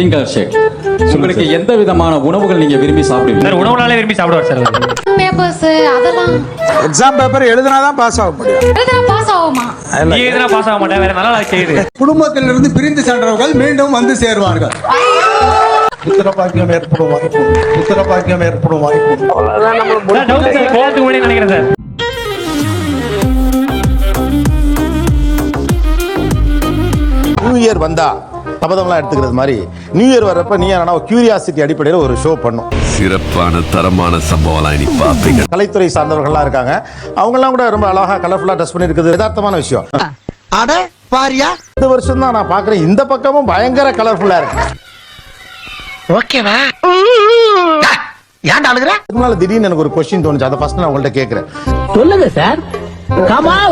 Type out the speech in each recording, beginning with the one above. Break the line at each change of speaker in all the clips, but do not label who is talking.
Green colour shirt உங்களுக்கு எந்த விதமான உணவுகள் நீங்க விரும்பி சாப்பிடுவீங்க?
சார் உணவுனாலே விரும்பி சாப்பிடுவார் சார் அவரு.
பேப்பர்ஸ் அதெல்லாம்.
எக்ஸாம் பேப்பர் எழுதினா தான் பாஸ் ஆக முடியும்.
எழுதுனா பாஸ் ஆகுமா?
நீ எதுனா பாஸ் ஆக மாட்டேன் வேற நல்லா செய்யுது.
குடும்பத்திலிருந்து பிரிந்து சென்றவர்கள் மீண்டும் வந்து சேருவார்கள்.
புத்திரபாக்கியம் ஏற்படும் வாய்ப்பு. புத்திரபாக்கியம் ஏற்படும் வாய்ப்பு. உண்டு.
சார் டவுட் சார் கல்யாணத்துக்கு முன்னாடி நினைக்கிறேன் சார்.
நியூ இயர் வந்தா சபதம்லாம் எடுத்துக்கிறது மாதிரி நியூ இயர் வர்றப்ப நீ என்ன கியூரியாசிட்டி அடிப்படையில் ஒரு ஷோ பண்ணும்.
சிறப்பான தரமான சம்பவம்லாம் இனி பார்ப்பீங்க.
கலைத்துறை சார்ந்தவர்கள்லாம் இருக்காங்க. அவங்கெல்லாம் கூட ரொம்ப அழகா கலர்ஃபுல்லா ட்ரெஸ் பண்ணி இருக்குது யதார்த்தமான விஷயம்.
அட பாரியா?
இந்த வருஷம் தான் நான் பாக்குறேன் இந்த பக்கமும் பயங்கர கலர்ஃபுல்லா இருக்கு.
ஓகேவா? ஏன்டா அழுகுற?
முன்னால திடீர்னு எனக்கு ஒரு கொஸ்டின் தோணுச்சு. அதை ஃபர்ஸ்ட் நான் உங்கள்ட்ட கேட்கிறேன்.
சொல்லுங்க சார்.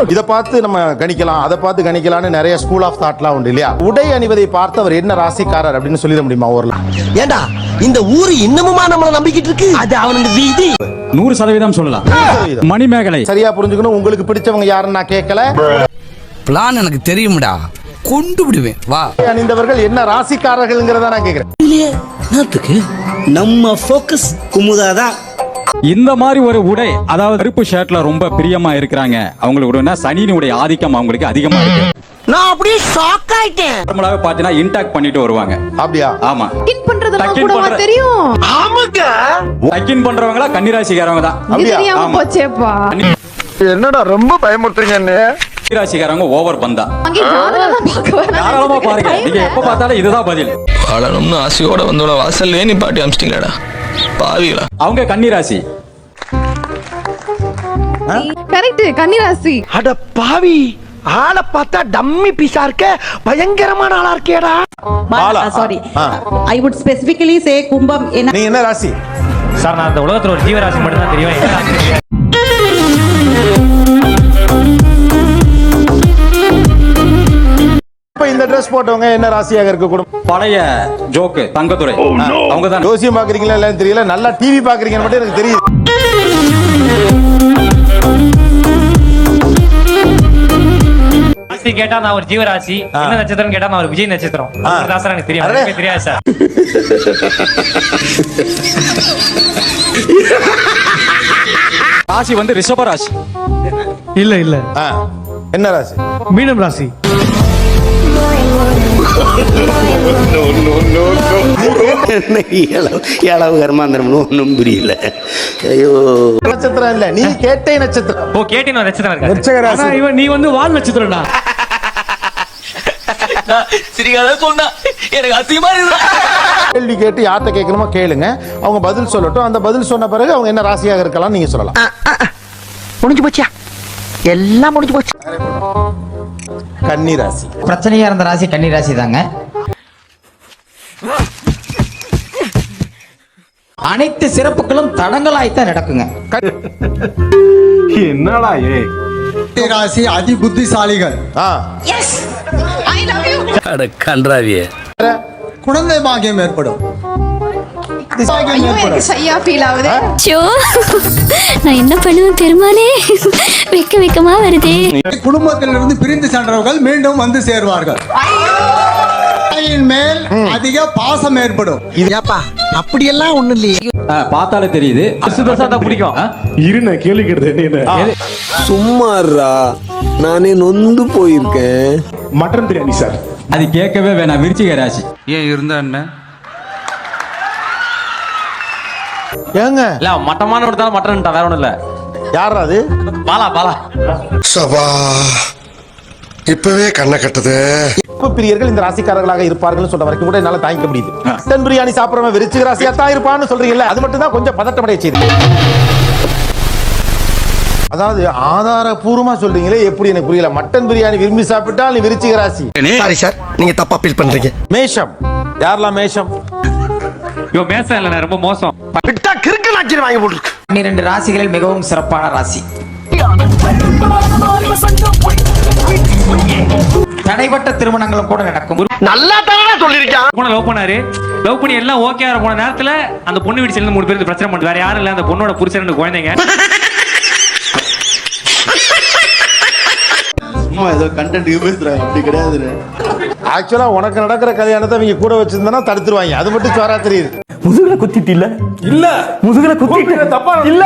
இதை பார்த்து நம்ம கணிக்கலாம் அதை பார்த்து கணிக்கலாம்னு நிறைய ஸ்கூல் ஆஃப் தாட்லாம் உண்டு இல்லையா? உடை அணிவதை பார்த்து அவர் என்ன ராசிக்காரர் அப்படின்னு சொல்லிட முடியுமா ஊர்ல?
ஏண்டா இந்த ஊரு இன்னமுமா நம்மள நம்பிக்கிட்டு இருக்கு? அது அவனுக்கு வீதி.
நூறு சதவீதம் சொல்லலாம். மணிமேகலை.
சரியா புரிஞ்சுக்கணும் உங்களுக்கு பிடிச்சவங்க யாருன்னு நான் கேட்கல.
பிளான் எனக்கு தெரியும்டா. கொண்டு விடுவேன். வா.
அணிந்தவர்கள் என்ன ராசிக்காரர்கள்ங்கிறத நான் கேட்கிறேன்.
என்னத்துக்கு? நம்ம ஃபோக்கஸ் குமுதாதான்
இந்த மாதிரி ஒரு உடை அதாவது கருப்பு ஷர்ட்ல ரொம்ப பிரியமா இருக்கிறாங்க. அவங்களுக்கு சனியினுடைய ஆதிக்கம் அவங்களுக்கு அதிகமா இருக்கு.
நான் அப்படியே ஷாக் ஆயிட்டேன்.
நார்மலாவே பாத்தீங்கன்னா இன்டாக்ட் பண்ணிட்டு வருவாங்க.
அப்படியா?
ஆமா.
கின் பண்றதெல்லாம்
பண்ற-
தெரியும்?
ஆமாங்க.
டக்கின் பண்றவங்களா? கன்னிராசிக்காரவங்க தான்.
அப்படியா?
தெரியாம
ஆமா.
போச்சேப்பா.
என்னடா ரொம்ப பயமுறுத்துறீங்க
கன்னிராசிக்காரவங்க ஓவர் பந்தா. தாராளமா பாருங்க. நீங்க எப்ப பார்த்தாலும் இதுதான் பதில்.
வாழணும்னு ஆசையோட வந்தோட வாசல்லே நீ பாட்டி அமிச்சிட்டீங்களாடா. பாவிகளா.
அவங்க கன்னிராசி.
கரெக்ட் கன்னிராசி.
அட பாவி ஆளை பார்த்தா டம்மி பீஸா இருக்க பயங்கரமான ஆளா இருக்கேடா.
Sorry. I would specifically say கும்பம் என்ன?
நீங்க என்ன ராசி?
சார் நான் அந்த உலகத்துல ஒரு ஜீவராசி மட்டும் தான் தெரியும்
ட்ரெஸ் போட்டவங்க என்ன ராசியாக இருக்கக்கூடும்
பழைய ஜோக்கு தங்கத்துறை. அவங்க தான்
ஜோசியம் பாக்குறீங்களா இல்லன்னு தெரியல. நல்லா டிவி பாக்குறீங்கன்னு மட்டும் எனக்கு தெரியுது.
ராசி கேட்டா நான் ஒரு ஜீவராசி. என்ன நட்சத்திரம் கேட்டா நான் ஒரு விஜய் நட்சத்திரம். சார் எனக்கு தெரியும். எனக்கு தெரியாது சார்.
ராசி வந்து ரிஷப ராசி.
இல்ல இல்ல
என்ன ராசி?
மீனம் ராசி.
ஏழாவது கர்மாந்திரம்னு ஒன்றும் புரியல ஐயோ
நட்சத்திரம் இல்ல நீ கேட்டே நட்சத்திரம்
ஓ கேட்டி நான் நட்சத்திரம் இவன் நீ வந்து வால் நட்சத்திரம்டா
சிரிக்காத சொன்னா எனக்கு அசிங்கமா இருக்கு
கேள்வி கேட்டு யார்கிட்ட கேட்கணுமோ கேளுங்க அவங்க பதில் சொல்லட்டும் அந்த பதில் சொன்ன பிறகு அவங்க என்ன ராசியாக இருக்கலாம் நீங்க சொல்லலாம்
முடிஞ்சு போச்சியா எல்லாம் முடிஞ்சு போச்சு
கன்னி ராசி
பிரச்சனையா இருந்த ராசி கன்னி ராசி தாங்க. அனைத்து சிறப்புகளும் தடங்களாய்த்தான் நடக்குங்க.
ராசி அதி புத்திசாலிகள்
ஆ.
ஐ லவ் யூ
அட கன்றாவியே?
குழந்தை பாக்கியம் ஏற்படும்.
நான் என்ன பண்ணுவேன் பெருமானே வெக்க வெக்கமா வருதே.
குடும்பத்திலிருந்து பிரிந்து சென்றவர்கள் மீண்டும் வந்து சேருவார்கள். மேல் அதிக பாசம் ஏற்படும்.
ஏப்பா? அப்படியெல்லாம் ஒண்ணு இல்லையே.
பார்த்தாலே தெரியுது.
தான் பிடிக்கும்.
ஆ?
சும்மாறா நானே நொந்து போயிருக்கேன்.
Mutton biryani sir.
அது கேட்கவே வேணாம். விருச்சிக ராசி.
ஏன் இருந்தா என்ன?
ஏங்க?
இல்ல மட்டமான கொடுத்தாலும் மட்டன் வேற ஒண்ணும் இல்ல.
யார் அது?
பாலா பாலா.
சபா இப்பவே கண்ணை கட்டுது.
உப்பு பிரியர்கள் இந்த ராசிக்காரர்களாக இருப்பார்கள் சொல்ற வரைக்கும் கூட என்னால தாங்கிக்க முடியுது. மட்டன் பிரியாணி சாப்பிடுறவன் விருச்சிக ராசியா தான் இருப்பான்னு சொல்றீங்கல்ல அது மட்டும் தான் கொஞ்சம் பதட்டமடைய செய்யுது அதாவது ஆதாரபூர்வமா சொல்றீங்களே எப்படி எனக்கு புரியல. மட்டன் பிரியாணி விரும்பி சாப்பிட்டால் நீ விருச்சிக ராசி.
சாரி சார் நீங்க தப்பா ஃபீல் பண்றீங்க.
மேஷம். யாரெல்லாம் மேஷம்?
ஐயோ மேசம் இல்ல நான் ரொம்ப மோசம்.
விட்டா கிறுக்கு நாச்சிரி வாங்கி போட்டுருக்கு.
பன்னிரண்டு ராசிகளில் மிகவும் சிறப்பான ராசி. தடைப்பட்ட திருமணங்களும் கூட நடக்கும்.
நல்லா தானே சொல்லிருக்கான்
பொண்ணை லவ் பண்ணாரு. லவ் பண்ணி எல்லாம் ஓகே ஆகிற போன நேரத்துல அந்த பொண்ணு வீடு சேர்ந்து மூணு பேருக்கு பிரச்சனை பண்ணுது. வேற யாரும் இல்ல அந்த பொண்ணோட புருஷன் ரெண்டு குழந்தைங்க.
சும்மா ஏதோ கண்டென்ட் பேசுறாங்க. அப்படி கிடையாது
ஆக்சுவலா உனக்கு நடக்கிற கல்யாணத்தை அவங்க கூட வச்சிருந்தா தடுத்துருவாங்க அது மட்டும் சோரா தெரியுது
முதுகுல குத்திட்டு இல்ல இல்ல முதுகுல குத்திட்டு தப்பா இல்ல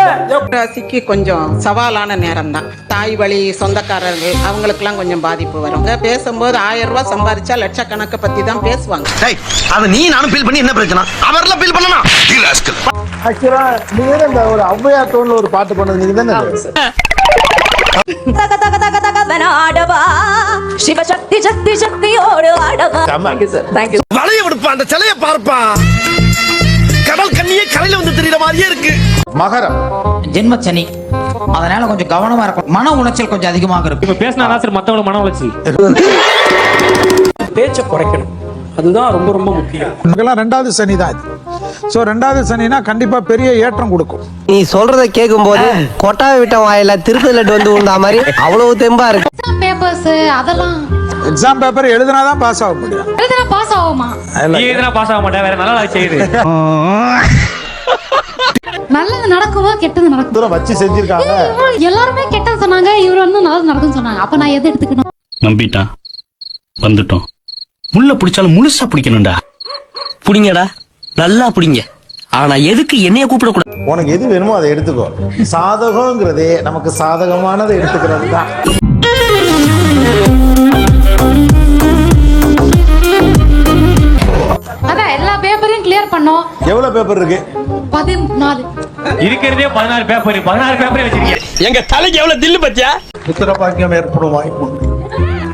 ராசிக்கு கொஞ்சம் சவாலான நேரம் தான் தாய் வழி சொந்தக்காரர்கள் அவங்களுக்குலாம் கொஞ்சம் பாதிப்பு வரும் பேசும்போது ஆயிரம் ரூபாய் சம்பாதிச்சா லட்சக்கணக்கை பத்தி தான் பேசுவாங்க
அத நீ நானும் ஃபீல் பண்ணி என்ன பிரச்சனை அவர்லாம் ஃபீல் பண்ணனா
ஆக்சுவலா நீங்க இந்த ஒரு ஔவையார் டோன்ல ஒரு பாட்டு பண்ணது நீங்க தானே
ஆடவா சிவசக்தி சக்தி சக்தியோடு ஆடவா?
செம்ம.
வளைய விடுப்பா அந்த சிலைய பார்ப்பா. கடல் கண்ணியே கரையில வந்து தெரியற மாதிரியே இருக்கு.
மகரம்.
ஜென்ம சனி அதனால கொஞ்சம் கவனமா இருக்கும் மன உளைச்சல் கொஞ்சம் அதிகமாக இருக்கும்.
இப்ப பேசினா சார் மத்தவங்களுக்கு மன உளைச்சல்.
பேச்ச குறைக்கணும். அதுதான் ரொம்ப ரொம்ப முக்கியம்.
நமக்கெல்லாம் ரெண்டாவது சனி தான் இது. ஸோ ரெண்டாவது சனினா கண்டிப்பா பெரிய ஏற்றம் கொடுக்கும்.
நீ சொல்றத கேட்கும் போது கொட்டா விட்ட வாயில திருப்பதி லட்டு வந்து விழுந்தா மாதிரி அவ்வளவு தெம்பா இருக்கு.
பேப்பர்ஸ் அதெல்லாம்
எக்ஸாம் பேப்பர் எழுதினாதான் பாஸ் ஆக முடியும்.
எழுதுனா பாஸ் ஆகுமா?
நீ எதுனா பாஸ் ஆக மாட்டேன் வேற நல்லா செய்யுது.
நல்லது நடக்குமா கெட்டது நடக்கும்.
தூரம் வச்சு செஞ்சிருக்காங்க.
எல்லாருமே கெட்டது சொன்னாங்க இவர் வந்து நல்லது நடக்கும்னு சொன்னாங்க. அப்ப நான் எது எடுத்துக்கணும்?
நம்பிட்டான் வந்துட்டோம். முள்ள பிடிச்சாலும் முழுசா பிடிக்கணும்டா.
புடிங்கடா. நல்லா புடிங்க. ஆனா எதுக்கு என்னைய கூப்பிடக்கூடாது?
உனக்கு எது வேணுமோ அதை எடுத்துக்கோ. சாதகங்கிறதே நமக்கு சாதகமானதை எடுத்துக்கிறது தான்
அதான் எல்லா பேப்பரையும் கிளியர் பண்ணோம்.
எவ்வளவு பேப்பர் இருக்கு?
பதினாலு.
இருக்கிறதே பதினாறு பேப்பர் பதினாறு பேப்பரே வச்சிருக்கீங்க
எங்க தலைக்கு எவ்வளவு தில்லு பத்தியா?
புத்திர பாக்கியம் ஏற்படும் வாய்ப்பு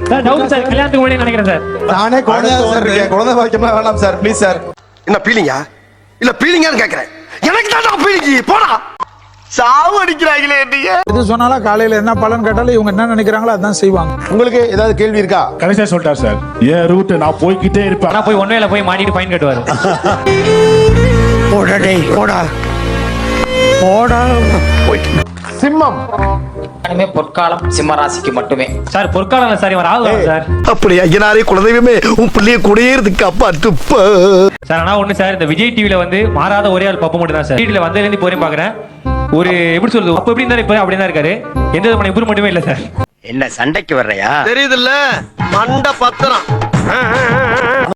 சார் டவுட் சார் கல்யாணத்துக்கு முன்னாடி நினைக்கிறேன் சார்.
நானே குழந்தை சார் இருக்கேன். குழந்தை பாக்கியம்லாம் வேணாம் சார் ப்ளீஸ் சார்.
என்ன பீலிங்கா இல்ல பீலிங்கான்னு கேக்குறேன். எனக்கு தான் பீலிங்கி போடா. சாவு அடிக்கிறாங்களே நீங்க
எது சொன்னாலும் காலையில என்ன பலன் கேட்டாலும் இவங்க என்ன நினைக்கிறாங்களோ அதான் செய்வாங்க.
உங்களுக்கு ஏதாவது கேள்வி இருக்கா?
கடைசியா சொல்லிட்டார் சார். என் ரூட் நான் போய்கிட்டே இருப்பேன்.
ஆனா போய் ஒன்வேல போய் மாட்டிட்டு ஃபைன் கட்டுவாரு.
போடா டேய் போடா. போடா.
சிம்மம்.
பொற்காலம் சிம்ம ராசிக்கு மட்டுமே.
சார் பொற்காலம் சார் இவர் ஆகுது சார்?
அப்படி ஐயனாரே குலதெய்வமே உன் பிள்ளைய கூடயே இருக்கு அப்பா துப்ப
சார் ஆனா ஒண்ணு சார் இந்த விஜய் டிவில வந்து மாறாத ஒரே ஆள் பப்ப மட்டும் தான் சார். டிவில வந்ததுல இருந்து போறேன் பாக்குறேன். ஒரு எப்படி சொல்றது அப்ப எப்படி இருந்தாரு இப்போ அப்படியே தான் இருக்காரு. எந்த விதமான இம்ப்ரூவ்மெண்ட்டுமே இல்ல சார்.
என்ன சண்டைக்கு வர்றையா? தெரியுது இல்ல மண்ட பத்திரம்